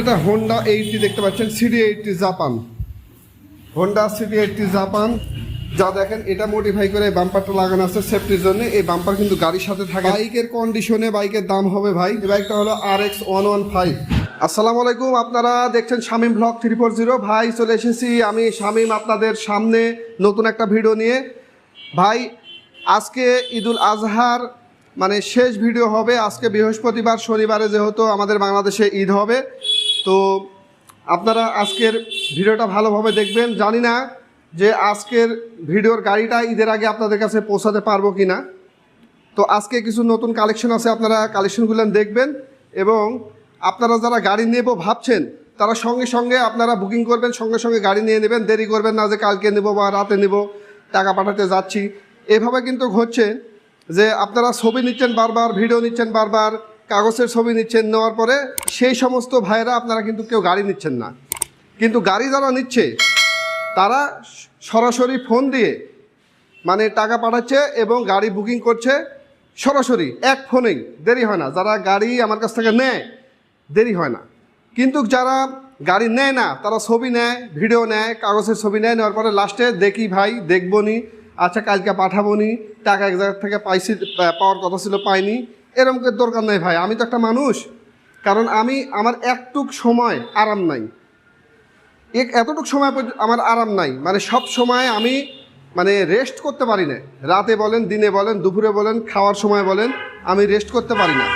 এটা Honda eighty দেখতে পাচ্ছেন CD eighty Japan Honda CD eighty Japan যা দেখেন, এটা মডিফাই করে বাম্পারটা লাগানো আছে সেফটির জন্য। এই বাম্পার কিন্তু গাড়ির সাথে থাকে। বাইকের কন্ডিশনে বাইকের দাম হবে ভাই। এই বাইকটা হলো R X one one five আসসালামু আলাইকুম, আপনারা দেখছেন Shamim blog three four zero ভাই, চলে এসেছি আমি, শামিম, আপনাদের সামনে নতুন একটা ভিডিও নিয়ে। ভাই, আজকে ঈদুল আজহার মানে শেষ ভিডিও হবে। আজকে বৃহস্পতিবার, শনিবারে যেহেতু আমাদের বাংলাদেশে ঈদ হবে। তো আপনারা আজকের ভিডিওটা ভালোভাবে দেখবেন। জানি না যে আজকের ভিডিওর গাড়িটা ঈদের আগে আপনাদের কাছে পৌঁছাতে পারব কি না তো আজকে কিছু নতুন কালেকশন আছে, আপনারা কালেকশনগুলো দেখবেন এবং আপনারা যারা গাড়ি নেব ভাবছেন, তারা সঙ্গে সঙ্গে আপনারা বুকিং করবেন, সঙ্গে সঙ্গে গাড়ি নিয়ে নেবেন। দেরি করবেন না যে কালকে নেব বা রাতে নেব, টাকা পাঠাতে যাচ্ছি। এভাবে কিন্তু ঘটছে যে আপনারা ছবি নিচ্ছেন বারবার, ভিডিও নিচ্ছেন বারবার কাগজের ছবি নিচ্ছেন নেওয়ার পরে সেই সমস্ত ভাইয়েরা আপনারা কিন্তু কেউ গাড়ি নিচ্ছেন না। কিন্তু গাড়ি যারা নিচ্ছে, তারা সরাসরি ফোন দিয়ে মানে টাকা পাঠাচ্ছে এবং গাড়ি বুকিং করছে সরাসরি, এক ফোনেই। দেরি হয় না। যারা গাড়ি আমার কাছ থেকে নেয়, দেরি হয় না। কিন্তু যারা গাড়ি নেয় না, তারা ছবি নেয়, ভিডিও নেয়, কাগজের ছবি নেয়, নেওয়ার পরে লাস্টে দেখি ভাই, দেখব নি আচ্ছা কালকে পাঠাবো নি, টাকা এক জায়গা থেকে পাইছি, পাওয়ার কথা ছিল, পাইনি। এরকম করে দরকার নেই ভাই, আমি তো একটা মানুষ। কারণ আমি, আমার একটুক সময় আরাম নাই। এক, এতটুকু সময় আমার আরাম নাই। মানে সব সময় আমি মানে রেস্ট করতে পারি না। রাতে বলেন, দিনে বলেন, দুপুরে বলেন, খাওয়ার সময় বলেন, আমি রেস্ট করতে পারি না।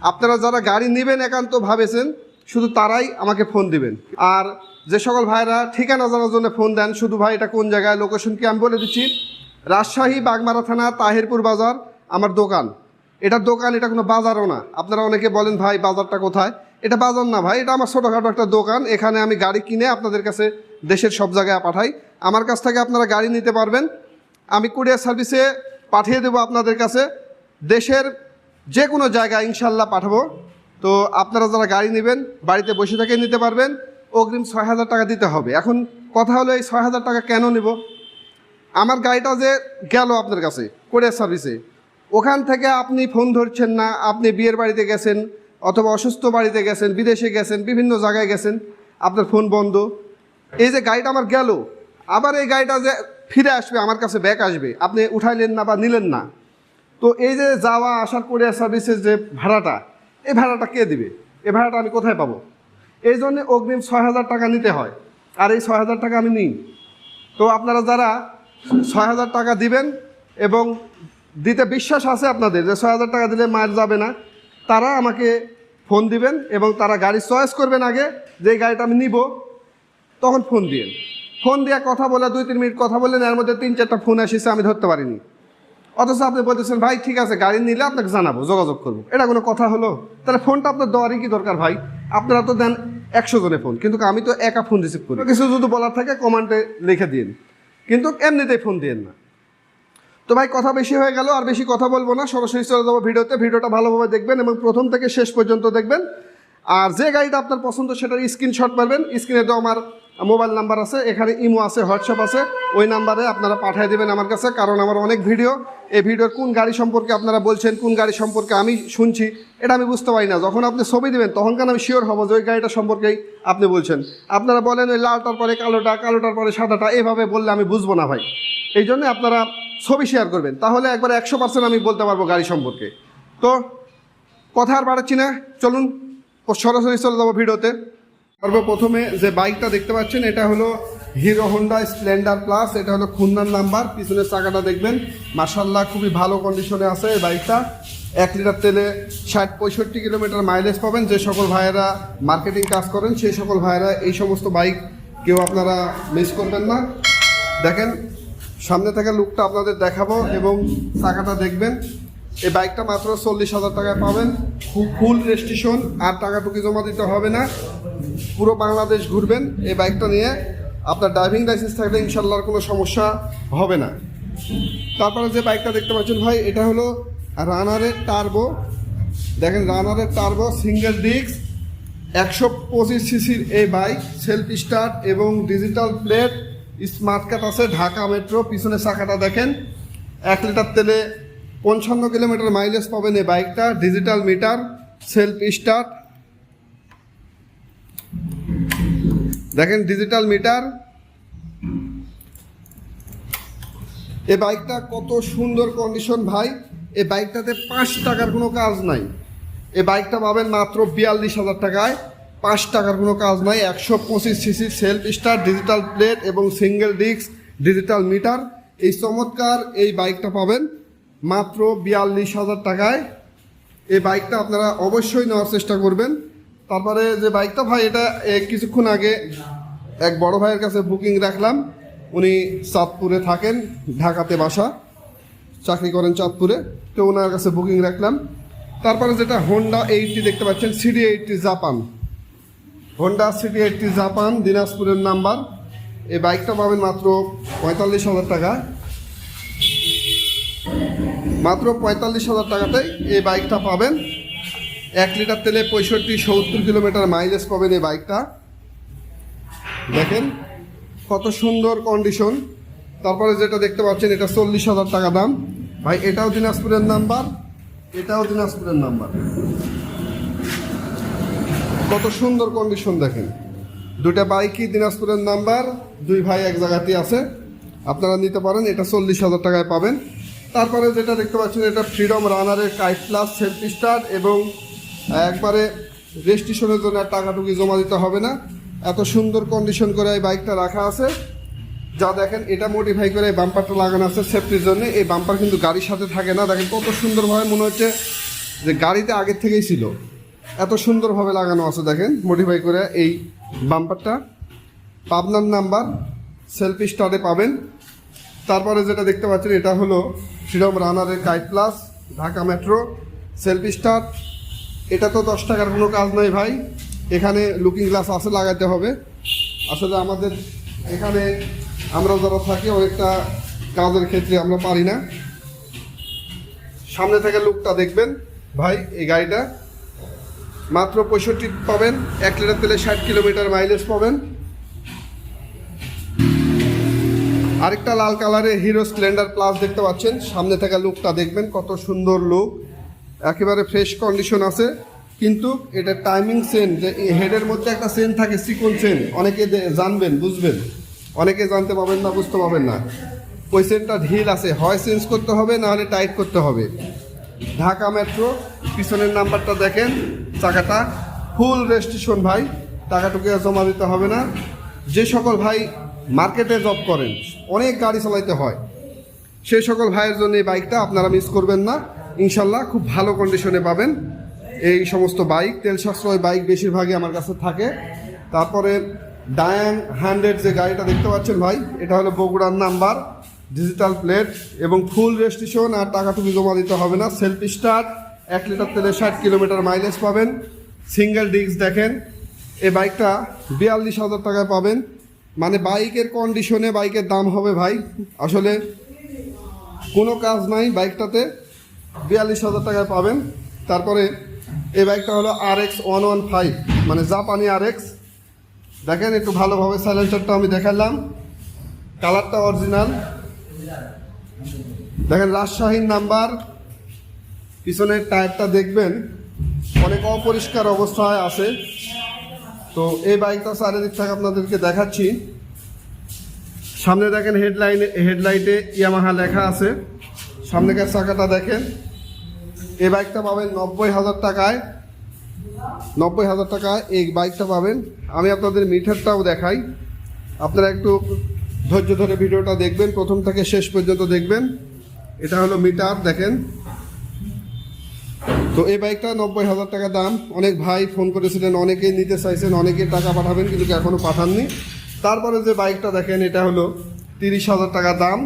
আপনারা যারা গাড়ি নেবেন একান্ত ভাবেছেন, শুধু তারাই আমাকে ফোন দিবেন। আর যে সকল ভাইরা ঠিকানা জানার জন্য ফোন দেন, শুধু ভাই এটা কোন জায়গায় লোকেশন কি আমি বলে দিচ্ছি। রাজশাহী বাগমারা থানা, তাহিরপুর বাজার, আমার দোকান। এটা দোকান, এটা কোনো বাজারও না। আপনারা অনেকে বলেন, ভাই, বাজারটা কোথায়? এটা বাজার না, ভাই, এটা আমার ছোটোখাটো একটা দোকান। এখানে আমি গাড়ি কিনে আপনাদের কাছে দেশের সব জায়গায় পাঠাই। আমার কাছ থেকে আপনারা গাড়ি নিতে পারবেন। আমি কুরিয়ার সার্ভিসে পাঠিয়ে দেবো আপনাদের কাছে। দেশের যে কোনো জায়গায় ইনশাল্লাহ পাঠাবো। তো আপনারা যারা গাড়ি নেবেন, বাড়িতে বসে থেকে নিতে পারবেন। অগ্রিম ছয় হাজার টাকা দিতে হবে। এখন কথা হলো, এই ছয় হাজার টাকা কেন নেব? আমার গাড়িটা যে গেল আপনার কাছে, কোরিয়ার সার্ভিসে। ওখান থেকে আপনি ফোন ধরছেন না, আপনি বিয়ের বাড়িতে গেছেন অথবা অসুস্থ বাড়িতে গেছেন, বিদেশে গেছেন, বিভিন্ন জায়গায় গেছেন, আপনার ফোন বন্ধ। এই যে গাড়িটা আমার গেল, আবার এই গাড়িটা যে ফিরে আসবে, আমার কাছে ব্যাক আসবে, আপনি উঠাইলেন না বা নিলেন না। তো এই যে যাওয়া, আসার কোরিয়ার সার্ভিসের যে ভাড়াটা, এই ভাড়াটা কে দিবে? এই ভাড়াটা আমি কোথায় পাবো? এই জন্যে অগ্রিম ছয় হাজার টাকা নিতে হয়, আর এই ছয় হাজার টাকা আমি নিই। তো আপনারা যারা ছয় হাজার টাকা দিবেন এবং দিতে বিশ্বাস আছে আপনাদের যে ছয় হাজার টাকা দিলে মায়ের যাবে না। তারা আমাকে ফোন দিবেন এবং তারা গাড়ি চয়েস করবেন আগে যে গাড়িটা আমি নিব, তখন ফোন দিন ফোন দিয়ে কথা বলে, দুই, তিন মিনিট কথা বললেন, এর মধ্যে তিন, চারটা ফোন এসেছে, আমি ধরতে পারিনি। অথচ আপনি বলতেছেন, ভাই, ঠিক আছে, গাড়ি নিলে আপনাকে জানাব, যোগাযোগ করব। এটা কোনো কথা হলো? তাহলে ফোনটা আপনার দেওয়ারই কি দরকার ভাই? আপনারা তো দেন একশো জনে ফোন, কিন্তু আমি তো একা ফোন রিসিভ করি। কিছু যদি বলার থাকে কমেন্টে লিখে দিন কিন্তু এমনিতেই ফোন দিন না। তো ভাই, কথা বেশি হয়ে গেল, আর বেশি কথা বলব না। সরাসরি চলে যাব ভিডিওতে। ভিডিওটা ভালোভাবে দেখবেন এবং প্রথম থেকে শেষ পর্যন্ত দেখবেন। আর যে গাড়িটা আপনার পছন্দ, সেটার স্ক্রিনশট পাবেন স্ক্রিনে তো আমার মোবাইল নাম্বার আছে, এখানে ইমো আছে, হোয়াটসঅ্যাপ আছে, ওই নাম্বারে আপনারা পাঠিয়ে দেবেন আমার কাছে, কারণ আমার অনেক ভিডিও। এই ভিডিওর কোন গাড়ি সম্পর্কে আপনারা বলছেন, কোন গাড়ি সম্পর্কে আমি শুনছি, এটা আমি বুঝতে পারি না। যখন আপনি ছবি দেবেন তখন কেন আমি শিওর হব যে ওই গাড়িটা সম্পর্কেই আপনি বলছেন। আপনারা বলেন ওই লালটার পরে কালোটা, কালোটার পরে সাদাটা, এভাবে বললে আমি বুঝব না ভাই। এই জন্য আপনারা ছবি শেয়ার করবেন, তাহলে একবার একশো পার্সেন্ট আমি বলতে পারব গাড়ি সম্পর্কে। তো, কথা আর বাড়াচ্ছি না, চলুন সরাসরি চলে যাব ভিডিওতে। সর্বপ্রথমে যে বাইকটা দেখতে পাচ্ছেন, এটা হলো হিরো হোন্ডা স্প্লেন্ডার প্লাস, এটা হলো খুলনার নাম্বার, পিছনের চাকাটা দেখবেন। মার্শাল্লাহ খুবই ভালো কন্ডিশনে আছে এই বাইকটা। এক লিটার তেলে ষাট পঁয়ষট্টি কিলোমিটার মাইলেজ পাবেন। যে সকল ভাইয়েরা মার্কেটিং কাজ করেন, সেই সকল ভাইয়েরা এই সমস্ত বাইক কেউ আপনারা মিস করবেন না। দেখেন, সামনে থেকে লুকটা আপনাদের দেখাবো এবং চাকাটা দেখবেন। এই বাইকটা মাত্র চল্লিশ হাজার টাকায় পাবেন। ফুল রেজিস্ট্রেশন আর টাকা টুকি জমা দিতে হবে না। পুরো বাংলাদেশ ঘুরবেন এই বাইকটা নিয়ে। আপনার ড্রাইভিং লাইসেন্স থাকলে ইনশাল্লাহ কোনো সমস্যা হবে না। তারপরে যে বাইকটা দেখতে পাচ্ছেন ভাই, এটা হলো রানারের টার্বো দেখেন রানারের টার্বো সিঙ্গেল ডিস্ক একশো পঁচিশ সিসির এই বাইক সেলফ স্টার্ট এবং ডিজিটাল প্লেট স্মার্ট কাট আছে, ঢাকা মেট্রো পিছনে চাকাটা দেখেন। এক লিটার তেলে পঞ্চান্ন কিলোমিটার মাইলেজ পাবেন এই বাইকটা ডিজিটাল মিটার সেলফ স্টার্ট দেখেন ডিজিটাল মিটার এই বাইকটা কত সুন্দর কন্ডিশন ভাই। এই বাইকটাতে পাঁচ টাকার কোনো কাজ নাই। এই বাইকটা পাবেন মাত্র বিয়াল্লিশ হাজার টাকায়। পাঁচ টাকার কোনো কাজ নাই। একশো পঁচিশ CC self start digital plate এবং সিঙ্গেল ডিস্ক ডিজিটাল মিটার এই চমৎকার এই বাইকটা পাবেন। মাত্র বিয়াল্লিশ হাজার টাকায় এই বাইকটা আপনারা অবশ্যই নেওয়ার চেষ্টা করবেন। তারপরে যে বাইকটা ভাই, এটা কিছুক্ষণ আগে এক বড় ভাইয়ের কাছে বুকিং রাখলাম। উনি চাঁদপুরে থাকেন, ঢাকাতে বাসা। চাকরি করেন চাঁদপুরে। তো ওনার কাছে বুকিং রাখলাম। তারপরে যেটা হোন্ডা এইটটি দেখতে পাচ্ছেন, CD eighty Japan Honda CD eighty Japan দিনাজপুরের নাম্বার। এই বাইকটা পাবেন মাত্র পঁয়তাল্লিশ হাজার টাকা। মাত্র পঁয়তাল্লিশ হাজার টাকাতেই এই বাইকটা পাবেন। এক লিটার তেলে পঁয়ষট্টি, সত্তর কিলোমিটার মাইলেজ পাবেন এই বাইকটা। দেখেন কত সুন্দর কন্ডিশন তারপরে যেটা দেখতে পাচ্ছেন, এটা চল্লিশ হাজার টাকা দাম। ভাই, এটাও দিনাজপুরের নাম্বার এটাও দিনাজপুরের নাম্বার কত সুন্দর কন্ডিশন দেখেন। দুটা বাইকই দিনাজপুরের নাম্বার দুই ভাই এক জায়গাতেই আছে। আপনারা নিতে পারেন, এটা চল্লিশ হাজার টাকায় পাবেন। তারপরে যেটা দেখতে পাচ্ছেন, এটা ফ্রিডম রানারের কাইট প্লাস সেলফ স্টার্ট এবং একবারে রেজিস্ট্রেশনের জন্য আর টাকাটুকি জমা দিতে হবে না। এত সুন্দর কন্ডিশন করে এই বাইকটা রাখা আছে। যা দেখেন, এটা মডিফাই করে এই বাম্পারটা লাগানো আছে সেফটির জন্য। এই বাম্পার কিন্তু গাড়ির সাথে থাকে না। দেখেন কত সুন্দরভাবে মনে হচ্ছে যে গাড়িতে আগের থেকেই ছিল। এত সুন্দরভাবে লাগানো আছে, দেখেন মডিফাই করে এই বাম্পারটা পাবনার নাম্বার সেলফি স্টারে পাবেন। তারপরে যেটা দেখতে পাচ্ছেন, এটা হলো Shriram রানারের guide plus Dhaka metro self start এটা তো দশ টাকার কোনো কাজ নয় ভাই। এখানে লুকিং গ্লাস আছে লাগাতে হবে। আসলে আমাদের এখানে আমরা যারা থাকি, অনেকটা কাজের ক্ষেত্রে আমরা পারি না। সামনে থেকে লুকটা দেখবেন ভাই, এই গাড়িটা। মাত্র পঁয়ষট্টি পাবেন, এক লিটার তেলে ষাট কিলোমিটার মাইলেজ পাবেন। আরেকটা লাল কালারের হিরো স্প্লেন্ডার প্লাস দেখতে পাচ্ছেন। সামনে থাকা লুকটা দেখবেন, কত সুন্দর লুক একেবারে ফ্রেশ কন্ডিশন আছে। কিন্তু এটা টাইমিং সেন যে হেডের মধ্যে একটা সেন থাকে সিকোন সেন অনেকে জানবেন, বুঝবেন। অনেকে জানতে পারবেন না, বুঝতে পারবেন না। ওই সেনটা ঢিল আছে। হয় চেঞ্জ করতে হবে, না হলে টাইট করতে হবে। ঢাকা মেট্রো পিছনের নাম্বারটা দেখেন। চাকাটা ফুল রেজিস্ট্রেশন ভাই। টাকাটুকু জমা দিতে হবে না। যে সকল ভাই মার্কেটে জব করেন অনেক গাড়ি চালাইতে হয়। সেই সকল ভাইয়ের জন্য এই বাইকটা আপনারা মিস করবেন না। ইনশাল্লাহ খুব ভালো কন্ডিশনে পাবেন। এই সমস্ত বাইক তেল সাশ্রয় বাইক বেশিরভাগই আমার কাছে থাকে। তারপরে ডায়াং হান্ড্রেড যে গাড়িটা দেখতে পাচ্ছেন ভাই, এটা হলো বগুড়ার নাম্বার ডিজিটাল প্লেট এবং ফুল রেজিস্ট্রেশন আর টাকাটুকু জমা দিতে হবে না। সেলফ স্টার্ট এক লিটার তেলে ষাট কিলোমিটার মাইলেজ পাবেন। সিঙ্গেল ডিস্ক দেখেন। এই বাইকটা বিয়াল্লিশ হাজার টাকায় পাবেন। মানে বাইকের কন্ডিশনে বাইকের দাম হবে ভাই। আসলে কোনো কাজ নাই বাইকটাতে। বিয়াল্লিশ হাজার টাকায় পাবেন। তারপরে এই বাইকটা হলো R X one one five মানে জাপানি আর এক্স দেখেন একটু ভালোভাবে সাইলেন্সারটা আমি দেখালাম। কালারটা অরিজিনাল দেখেন রাজশাহীর নাম্বার। পিছনের টায়ারটা দেখবেন। অনেক অপরিষ্কার অবস্থায় আছে। তো এই বাইকটা চারিদিক থেকে আপনাদেরকে দেখাচ্ছি। সামনে দেখেন হেডলাইনে, হেডলাইটে ইয়ামাহা লেখা আছে। সামনেকার চাকাটা দেখেন। এই বাইকটা পাবেন নব্বই হাজার টাকায়। নব্বই হাজার টাকায় এই বাইকটা পাবেন। আমি আপনাদের মিটারটাও দেখাই। আপনারা একটু ধৈর্য ধরে ভিডিওটা দেখবেন। প্রথম থেকে শেষ পর্যন্ত দেখবেন। এটা হলো মিটার, দেখেন। তো এই বাইকটা নব্বই হাজার টাকা দাম। অনেক ভাই ফোন করেছিলেন, অনেকেই নিতে চাইছেন, অনেকেই টাকা পাঠাবেন, কিন্তু এখনও পাঠাননি। তারপরে যে বাইকটা দেখেন, এটা হলো তিরিশ হাজার টাকা দাম।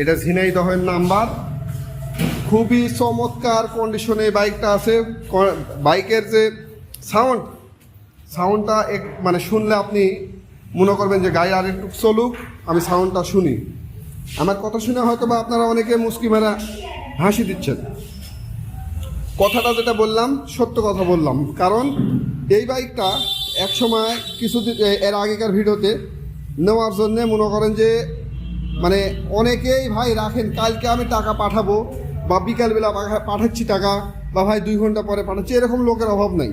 এটা ঝিনাইদহের নাম্বার। খুবই চমৎকার কন্ডিশনে বাইকটা আছে। বাইকের যে সাউন্ড সাউন্ডটা এক মানে শুনলে আপনি মনে করবেন যে গায়ে আর একটু চলুক, আমি সাউন্ডটা শুনি। আমার কথা শুনে হয়তো বা আপনারা অনেকে মুস্কি মেরা হাসি দিচ্ছেন। কথাটা যেটা বললাম, সত্য কথা বললাম। কারণ এই বাইকটা এক সময় কিছুদিন এর আগেকার ভিডিওতে নেওয়ার জন্য মনে করেন যে মানে অনেকেই ভাই রাখেন, কালকে আমি টাকা পাঠাবো বা বিকালবেলা পাঠা- পাঠাচ্ছি টাকা বা ভাই দুই ঘণ্টা পরে পাঠাচ্ছি, এরকম লোকের অভাব নাই।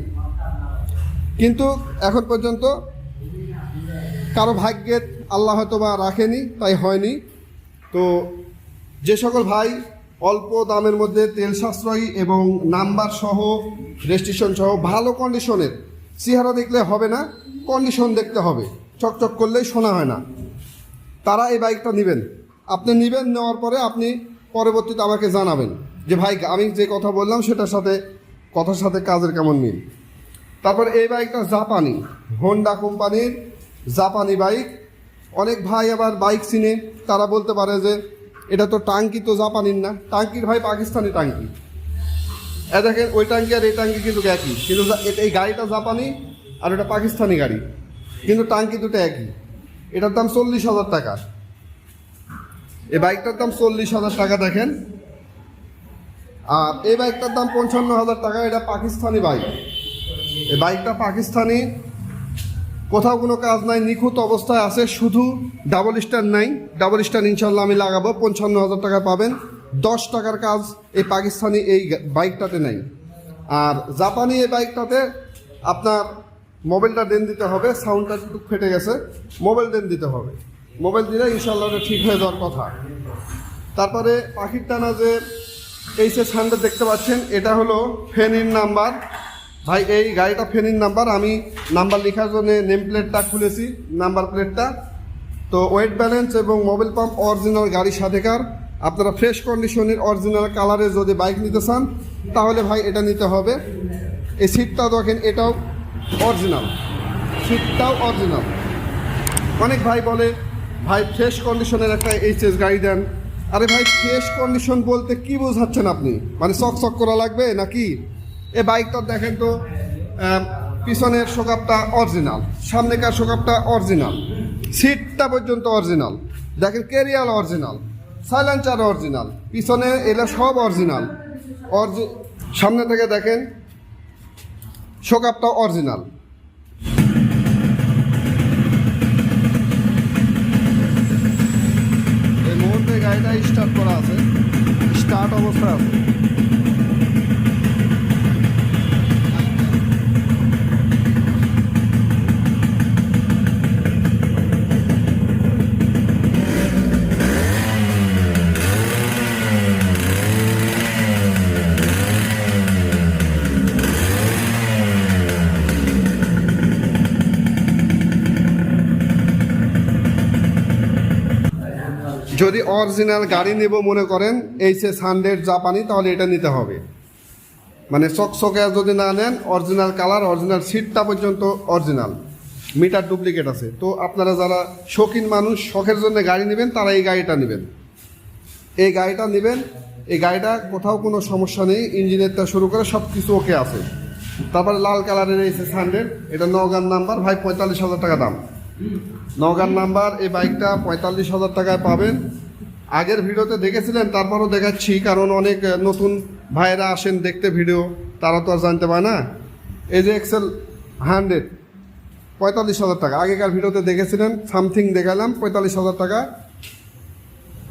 কিন্তু এখন পর্যন্ত কারও ভাগ্যের আল্লাহ হয়তো বা রাখেনি, তাই হয়নি। তো যে সকল ভাই অল্প দামের মধ্যে তেল সাশ্রয়ী এবং নাম্বার সহ রেজিস্ট্রেশন সহ ভালো কন্ডিশনের চেহারা দেখলে হবে না কন্ডিশন দেখতে হবে। চকচক করলেই শোনা হয় না। তারা এই বাইকটা নেবেন। আপনি নেবেন, নেওয়ার পরে আপনি পরবর্তীতে আমাকে জানাবেন যে, ভাই, আমি যে কথা বললাম সেটার সাথে, কথার সাথে কাজের কেমন মিল? তারপর এই বাইকটা জাপানি হোন্ডা কোম্পানির জাপানি বাইক অনেক ভাই আবার বাইক চিনে। তারা বলতে পারে যে এটা তো টাঙ্কি তো জাপানির না। টাঙ্কির ভাই পাকিস্তানি টাঙ্কি। দেখেন, ওই টাঙ্কি আর এই টাঙ্কি কিন্তু একই। কিন্তু এই গাড়িটা জাপানি আর ওটা পাকিস্তানি গাড়ি। কিন্তু টাঙ্কি দুটো একই। এটার দাম চল্লিশ হাজার টাকা। এই বাইকটার দাম চল্লিশ হাজার টাকা, দেখেন। আর এই বাইকটার দাম পঞ্চান্ন হাজার টাকা, এটা পাকিস্তানি বাইক। এই বাইকটা পাকিস্তানি কোথাও কোনো কাজ নাই, নিখুঁত অবস্থায় আছে, শুধু ডাবল স্টার নাই। ডাবল স্টার ইনশাল্লাহ আমি লাগাবো, পঞ্চান্ন হাজার টাকা পাবেন। দশ টাকার কাজ এই পাকিস্তানি এই বাইকটাতে নাই। আর জাপানি এই বাইকটাতে আপনার মোবাইলটা দেন দিতে হবে, সাউন্ডটা একটু ফেটে গেছে, মোবাইল দেন দিতে হবে। মোবাইল দিলে ইনশাল্লাহ ঠিক হয়ে যাওয়ার কথা। তারপরে পাখির টানা যে এইচ এস হান্ড্রেড দেখতে পাচ্ছেন, এটা হলো ফেনির নাম্বার। ভাই, এই গাড়িটা ফেনির নাম্বার, আমি নাম্বার লেখার জন্য নেম প্লেটটা খুলেছি, নাম্বার প্লেটটা তো ওয়েট ব্যালেন্স এবং মোবাইল পাম্প অরিজিনাল গাড়ির সাথেকার আপনারা ফ্রেশ কন্ডিশনের অরিজিনাল কালারে যদি বাইক নিতে চান, তাহলে ভাই এটা নিতে হবে। এই সিটটা দেখেন, এটাও অরিজিনাল সিটটাও অরিজিনাল অনেক ভাই বলে, ভাই ফ্রেশ কন্ডিশনের একটা এইচএস গাড়ি দেন। আরে ভাই ফ্রেশ কন্ডিশন বলতে কি বোঝাচ্ছেন আপনি? মানে চক চক করা লাগবে নাকি? এ বাইকটা দেখেন তো পিছনের শোকাপটা অরিজিনাল সামনেকার শোকাপটা অরিজিনাল সিটটা পর্যন্ত অরিজিনাল দেখেন কেরিয়াল অরিজিনাল সাইলেন্সার অরিজিনাল পিছনে এগুলো সব অরিজিনাল অরিজি সামনে থেকে দেখেন শোকাপটা অরিজিনাল এই মুহূর্তে গাড়িটা স্টার্ট করা আছে স্টার্ট অবস্থায় আছে। যদি অরিজিনাল গাড়ি নেব মনে করেন এইচ এস হান্ড্রেড জাপানি তাহলে এটা নিতে হবে। মানে চকচকে যদি না নেন অরিজিনাল কালার অরিজিনাল সিটটা পর্যন্ত অরিজিনাল মিটার ডুপ্লিকেট আছে। তো আপনারা যারা শৌখিন মানুষ, শখের জন্য গাড়ি নেবেন, তারা এই গাড়িটা নেবেন। এই গাড়িটা নেবেন, এই গাড়িটা কোথাও কোনো সমস্যা নেই ইঞ্জিনের শুরু করে সব কিছু ওকে আছে। তারপরে লাল কালারের এইচ এস হান্ড্রেড এটা নগান নাম্বার ভাই পঁয়তাল্লিশ হাজার টাকা দাম। নগান নাম্বার, এই বাইকটা পঁয়তাল্লিশ হাজার টাকায় পাবেন। আগের ভিডিওতে দেখেছিলেন, তারপরও দেখাচ্ছি, কারণ অনেক নতুন ভাইয়েরা আসেন দেখতে ভিডিও, তারা তো আর জানতে পারে না। এই যে এক্সেল হান্ড্রেড, পঁয়তাল্লিশ হাজার টাকা। আগেকার ভিডিওতে দেখেছিলেন, সামথিং দেখালাম, পঁয়তাল্লিশ হাজার টাকা।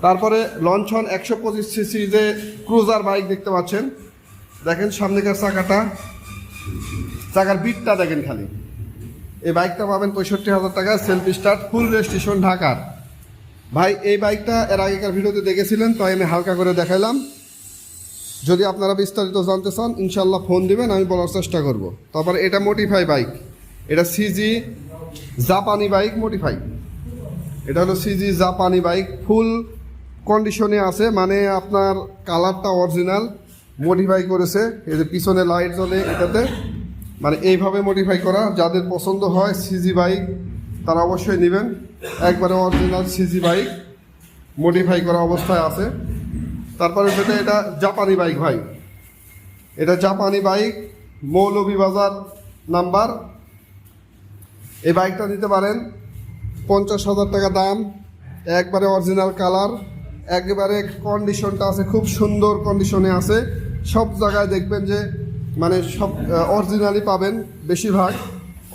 তারপরে লঞ্চন একশো পঁচিশ সিসি যে ক্রুজার বাইক দেখতে পাচ্ছেন। দেখেন সামনেকার চাকাটা, চাকার বিটটা দেখেন খালি। এই বাইকটা পাবেন পঁয়ষট্টি হাজার টাকা সেলফ স্টার্ট ফুল রেজিস্ট্রেশন ঢাকার। ভাই, এই বাইকটা এর আগেকার ভিডিওতে দেখেছিলেন, তাই আমি হালকা করে দেখাইলাম। যদি আপনারা বিস্তারিত জানতে চান ইনশাল্লাহ ফোন দিবেন, আমি বলার চেষ্টা করব। তারপর এটা মোটিফাই বাইক এটা সিজি জাপানি বাইক মোটিফাই এটা হলো সিজি জাপানি বাইক ফুল কন্ডিশনে আছে মানে আপনার কালারটা অরিজিনাল মডিফাই করেছে, এই যে পিছনে লাইট জ্বলে এটাতে। মানে এইভাবে মডিফাই করা, যাদের পছন্দ হয় সিজি বাইক তারা অবশ্যই নেবেন। একবারে অরিজিনাল সিজি বাইক মডিফাই করা অবস্থায় আছে। তারপরে যেটা এটা জাপানি বাইক ভাই। এটা জাপানি বাইক মৌলভীবাজার নাম্বার। এই বাইকটা নিতে পারেন। পঞ্চাশ হাজার টাকা দাম, একবারে অরিজিনাল কালার একেবারে কন্ডিশনটা আছে, খুব সুন্দর কন্ডিশনে আছে। সব জায়গায় দেখবেন যে মানে সব অরিজিনালি পাবেন, বেশিরভাগ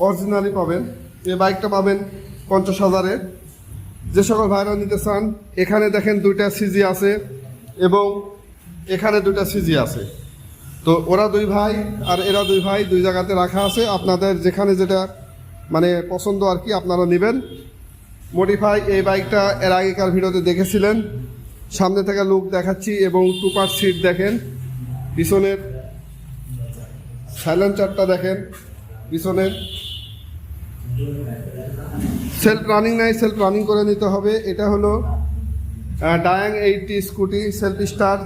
অরিজিনালি পাবেন। এই বাইকটা পাবেন পঞ্চাশ হাজারে। যে সকল ভাইরা নিতে চান, এখানে দেখেন দুইটা সিজি আছে এবং এখানে দুইটা সিজি আছে। তো ওরা দুই ভাই আর এরা দুই ভাই দুই জায়গাতে রাখা আছে। আপনাদের যেখানে যেটা মানে পছন্দ আর কি, আপনারা নেবেন। মডিফাই এই বাইকটা এর আগেকার ভিডিওতে দেখেছিলেন। সামনে থেকে লুক দেখাচ্ছি এবং টুপার সিট দেখেন। পিছনের সাইলেন্সারটা দেখেন, পিছনের। সেলফ রানিং নাই, সেলফ রানিং করে নিতে হবে। এটা হলো Dayang eighty scooty self start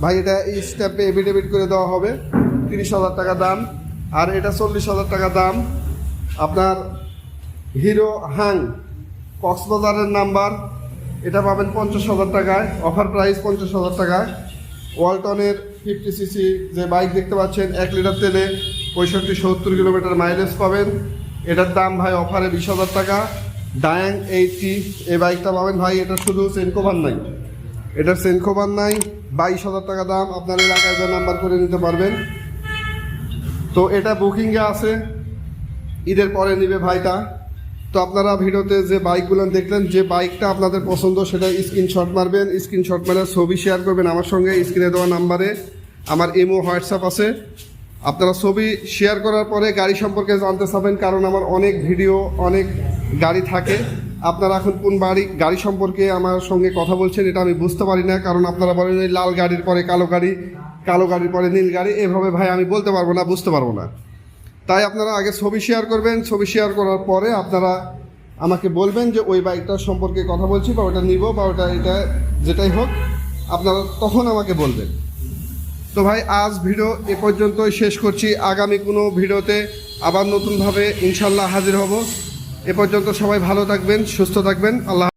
ভাই, এটা এই স্টেপে এভিডেভিট করে দেওয়া হবে। তিরিশ হাজার টাকা দাম। আর এটা চল্লিশ হাজার টাকা দাম। আপনার হিরো হাং, কক্সবাজারের নাম্বার। এটা পাবেন পঞ্চাশ হাজার টাকায়। অফার প্রাইস পঞ্চাশ হাজার টাকায়। ওয়ালটনের ফিফটি সিসি যে বাইক দেখতে পাচ্ছেন, এক লিটার তেলে পঁয়ষট্টি সত্তর কিলোমিটার মাইলেজ পাবেন। এটার দাম ভাই অফারে বিশ হাজার টাকা। ডায়াং এইটটি এই বাইকটা পাবেন ভাই, এটা শুধু সেনকোভার নাই। এটার সেনকোভার নাই, বাইশ হাজার টাকা দাম। আপনার এলাকায় যা নাম্বার করে নিতে পারবেন। তো এটা বুকিংয়ে আছে। ঈদের পরে নিবে ভাইটা। তো আপনারা ভিডিওতে যে বাইকগুলো দেখলেন, যে বাইকটা আপনাদের পছন্দ, সেটা স্ক্রিনশট মারবেন স্ক্রিনশট মারে ছবি শেয়ার করবেন আমার সঙ্গে স্ক্রিনে দেওয়া নাম্বারে। আমার ইমো হোয়াটসঅ্যাপ আছে। আপনারা ছবি শেয়ার করার পরে গাড়ি সম্পর্কে জানতে চাবেন, কারণ আমার অনেক ভিডিও, অনেক গাড়ি থাকে। আপনারা এখন কোন বাড়ি, গাড়ি সম্পর্কে আমার সঙ্গে কথা বলছেন, এটা আমি বুঝতে পারি না, কারণ আপনারা বলেন ওই লাল গাড়ির পরে কালো গাড়ি, কালো গাড়ির পরে নীল গাড়ি, এভাবে ভাই আমি বলতে পারব না, বুঝতে পারব না। তাই আপনারা আগে ছবি শেয়ার করবেন। ছবি শেয়ার করার পরে আপনারা আমাকে বলবেন যে ওই বাইকটার সম্পর্কে কথা বলছি বা ওটা নিব বা ওটা এটা যেটাই হোক, আপনারা তখন আমাকে বলবেন। তো ভাই, আজ ভিডিও এ পর্যন্তই শেষ করছি। আগামী কোনো ভিডিওতে আবার নতুনভাবে ইনশাল্লাহ হাজির হব। এ পর্যন্ত সবাই ভালো থাকবেন, সুস্থ থাকবেন। আল্লাহ